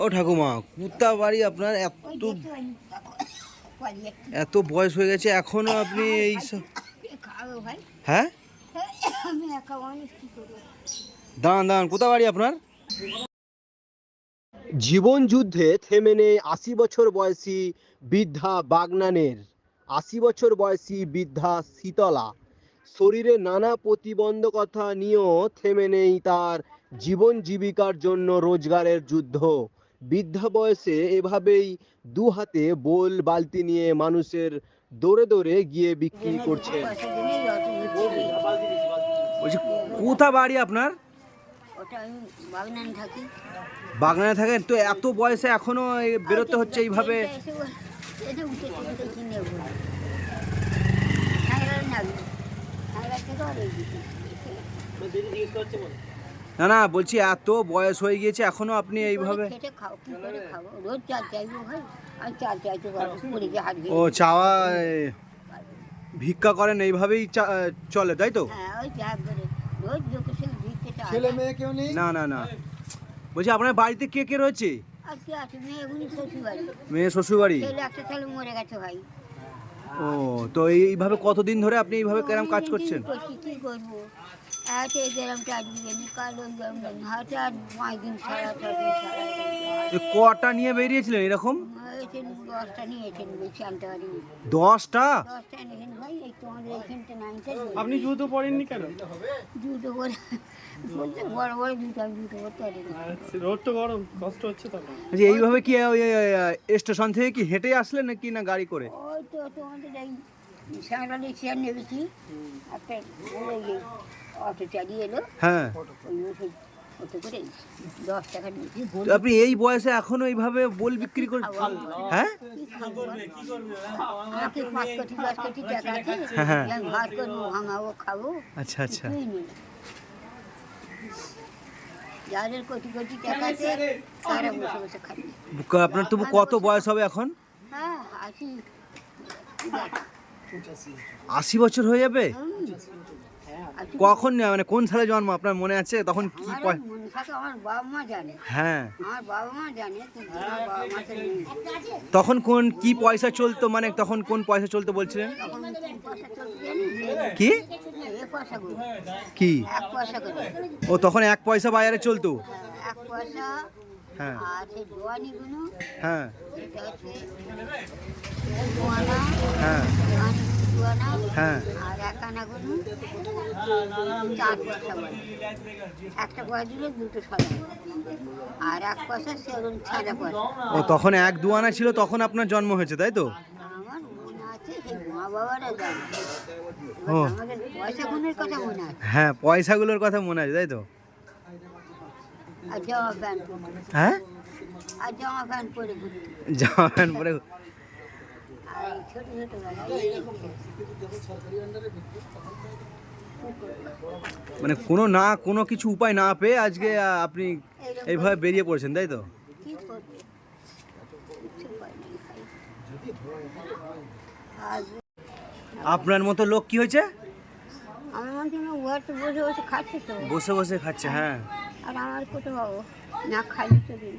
ও ঠাকুমা, কুত্তা বাড়ি আপনার এত এত বয়স হয়ে গেছে, এখনও আপনি এই হ্যাঁ? দাঁড়ান দাঁড়ান কোথা বাড়ি আপনার? জীবন যুদ্ধে থেমে নেই আশি বছর বয়সী বৃদ্ধা বাগনানের। আশি বছর বয়সী বৃদ্ধা শীতলা। শরীরে নানা প্রতিবন্ধকতা নিয়েও থেমে নেই তার জীবন জীবিকার জন্য রোজগারের যুদ্ধ। বৃদ্ধা বয়সে এভাবেই দু হাতে বোল বালতি নিয়ে মানুষের দৌড়ে দৌড়ে গিয়ে বিক্রি করছে। বলছি কোথা বাড়ি আপনার? বাগানে থাকেন? তো এত বয়সে এখনও এই বেরোতে হচ্ছে এইভাবে? না না বলছি এত বয়স হয়ে গিয়েছে এখনও আপনি এইভাবে ও চাওয়া ভিক্ষা করেন এইভাবেই চা- চলে তাই তো? হ্যাঁ না না না। বলছি আপনার বাড়িতে কে কে রয়েছে? আর মেয়ে এগুলি শ্বশুর বাড়ি মেয়ে শ্বশুর বাড়ি ছেলে একটা ছেলে মরে গেছে ভাই। ও তো এইভাবে কতদিন ধরে আপনি এইভাবে কেরাম কাজ করছেন? করছি কি করব? চার কাল পাঁচ দিন কটা নিয়ে বেরিয়েছিলেন এরকম? দশটা নিয়েছেন বেশি আনতে পারিনি দশটা? দশটা এনেছেন ভাই এই তোমাদের এইখানটা নাইনটা আপনি জুতো পরেননি কেন? জুতো বলতে বড় বড় জুতো আমি জুতো করতে পারিনি রোদ তো গরম কষ্ট হচ্ছে তখন আচ্ছা এইভাবে কি স্টেশন থেকে কি হেঁটে আসলেন নাকি না গাড়ি করে? ওই তো তোমাদের এই সাঁড়ালি চেয়ার নেবেছি একটা ওই অটো চালিয়ে এলো। হ্যাঁ। ওই ওষুধ আপনি এই বয়সে এখনও এইভাবে বল বিক্রি করে হ্যাঁ। হ্যাঁ, হ্যাঁ। আচ্ছা আচ্ছা। আপনার তবু কত বয়স হবে এখন? হ্যাঁ আশি বছর হয়ে যাবে? কখন মানে কোন সালে জন্ম? আপনার মনে আছে? তখন কি আমার পয়- থাকে আমার বাবা মা জানে। হ্যাঁ। আমার বাবা মা জানে তখন কোন কি পয়সা চলতো? মানে তখন কোন পয়সা চলতো বলছিলেন? কি? কি? ও তখন এক পয়সা বাজারে চলতো? এক পয়সা হ্যাঁ। আর সেই জোয়ানিগুলো হ্যাঁ। এটা হচ্ছে দোয়ানা হ্যাঁ। জোয়ানি হ্যাঁ। আর এক আনাগুলো চার পয়সা বলে। একটা পয়সা দিলে দুটো সাদা আর এক পয়সা সেরকম সাদা পয়সা ও তখন এক দুয়ানা ছিল তখন আপনার জন্ম হয়েছে তাই তো? আমার মনে আছে সেই মা বাবারা জানে। ও। আমাদের পয়সা কথা মনে আছে। হ্যাঁ পয়সাগুলোর কথা মনে আছে তাই তো? হ্যাঁ? জামা প্যান্ট পরে মানে কোনো না কোনো কিছু উপায় না পেয়ে আজকে আপনি এইভাবে বেরিয়ে পড়েছেন তাই তো? আপনার মতো লোক কি হয়েছে? বসে বসে খাচ্ছে হ্যাঁ। আর আমার কোথাও না খাইয়ে দিন